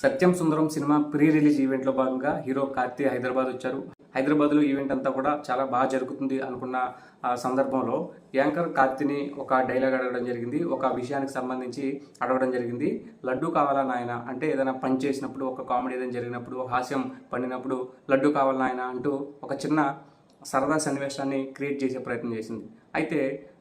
Sathyam Sundaram cinema pre release ఈవెంట్లో భాగంగా hero Karthi Hyderabad వచ్చారు. హైదరాబాద్లో ఈవెంట్ అంతా కూడా చాలా బాగా జరుగుతుంది అనుకున్న ఆ సందర్భంలో యాంకర్ కార్తీని ఒక డైలాగ్ అడగడం జరిగింది. ఒక విషయానికి సంబంధించి అడగడం జరిగింది. లడ్డు కావాలా నాయన? అంటే ఏదైనా పని చేసినప్పుడు ఒక కామెడీ ఏదైనా జరిగినప్పుడు హాస్యం పండినప్పుడు లడ్డు కావాలా నాయన? అంటూ ఒక చిన్న సరదా సన్నివేశాన్ని క్రియేట్ చేసే ప్రయత్నం చేసింది. అయితే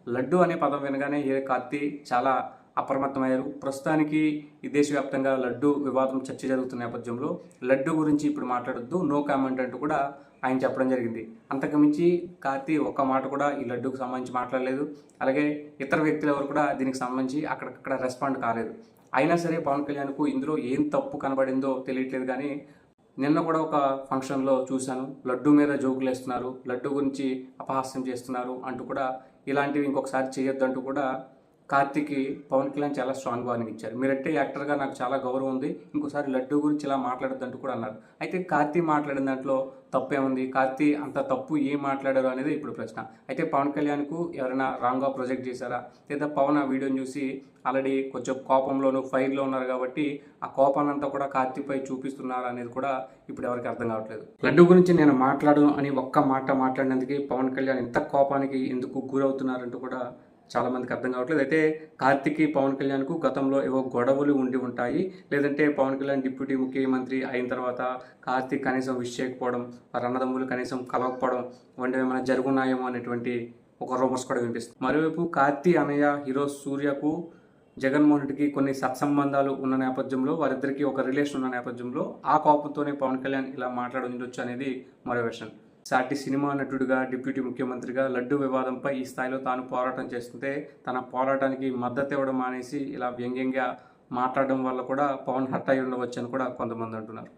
లడ్డు అనే పదం వినగానే హీరో కార్తీ చాలా అప్రమత్తమయ్యారు. ప్రస్తుతానికి ఈ దేశవ్యాప్తంగా లడ్డు వివాదం చర్చ జరుగుతున్న నేపథ్యంలో లడ్డు గురించి ఇప్పుడు మాట్లాడొద్దు నో కామెంట్ అంటూ కూడా ఆయన చెప్పడం జరిగింది. అంతకుమించి కార్తీ ఒక్క మాట కూడా ఈ లడ్డుకు సంబంధించి మాట్లాడలేదు. అలాగే ఇతర వ్యక్తులు ఎవరు కూడా దీనికి సంబంధించి అక్కడికక్కడ రెస్పాండ్ కాలేదు. అయినా సరే పవన్ కళ్యాణ్కు ఇందులో ఏం తప్పు కనబడిందో తెలియట్లేదు కానీ నిన్న కూడా ఒక ఫంక్షన్లో చూశాను. లడ్డు మీద జోకులు వేస్తున్నారు లడ్డు గురించి అపహాస్యం చేస్తున్నారు అంటూ కూడా ఇలాంటివి ఇంకొకసారి చేయొద్దు అంటూ కూడా కార్తీక్కి పవన్ కళ్యాణ్ చాలా స్ట్రాంగ్ వార్నింగ్ ఇచ్చారు. మీరంటే యాక్టర్గా నాకు చాలా గౌరవం ఉంది. ఇంకోసారి లడ్డు గురించి ఇలా మాట్లాడొద్దు కూడా అన్నారు. అయితే కార్తీ మాట్లాడిన దాంట్లో తప్పేముంది? కార్తీ అంత తప్పు ఏం మాట్లాడారు అనేది ఇప్పుడు ప్రశ్న. అయితే పవన్ కళ్యాణ్కు ఎవరైనా రాంగ్గా ప్రొజెక్ట్ చేశారా? లేదా పవన్ ఆ వీడియోని చూసి ఆల్రెడీ కొంచెం కోపంలోను ఫైర్లో ఉన్నారు కాబట్టి ఆ కోపానంతా కూడా కార్తీపై చూపిస్తున్నారు అనేది కూడా ఇప్పుడు ఎవరికి అర్థం కావట్లేదు. లడ్డు గురించి నేను మాట్లాడను అని ఒక్క మాట మాట్లాడినందుకే పవన్ కళ్యాణ్ ఇంత కోపానికి ఎందుకు గురవుతున్నారంటూ కూడా చాలా మందికి అర్థం కావట్లేదు. అయితే కార్తిక్కి పవన్ కళ్యాణ్కు గతంలో ఏవో గొడవలు ఉండి ఉంటాయి. లేదంటే పవన్ కళ్యాణ్ డిప్యూటీ ముఖ్యమంత్రి అయిన తర్వాత కార్తిక్ కనీసం విష్ చేయకపోవడం వారి అన్నదమ్ములు కనీసం కలవకపోవడం వంటివి ఏమైనా జరుగున్నాయేమో అనేటువంటి ఒక రూమర్స్ కూడా వినిపిస్తుంది మరోవైపు కార్తీ అనయ్య హీరో సూర్యకు జగన్మోహన్ రెడ్డికి కొన్ని సత్సంబంధాలు ఉన్న నేపథ్యంలో వారిద్దరికి ఒక రిలేషన్ ఉన్న నేపథ్యంలో ఆ కోపంతోనే పవన్ కళ్యాణ్ ఇలా మాట్లాడుండొచ్చు అనేది మరో విషయం. సాటి సినిమా నటుడిగా డిప్యూటీ ముఖ్యమంత్రిగా లడ్డు వివాదంపై ఈ స్థాయిలో తాను పోరాటం చేస్తుంటే తన పోరాటానికి మద్దతు ఇవ్వడం మానేసి ఇలా వ్యంగ్యంగా మాట్లాడడం వల్ల కూడా పవన్ హట్ అయి ఉండవచ్చు అని కూడా కొంతమంది అంటున్నారు.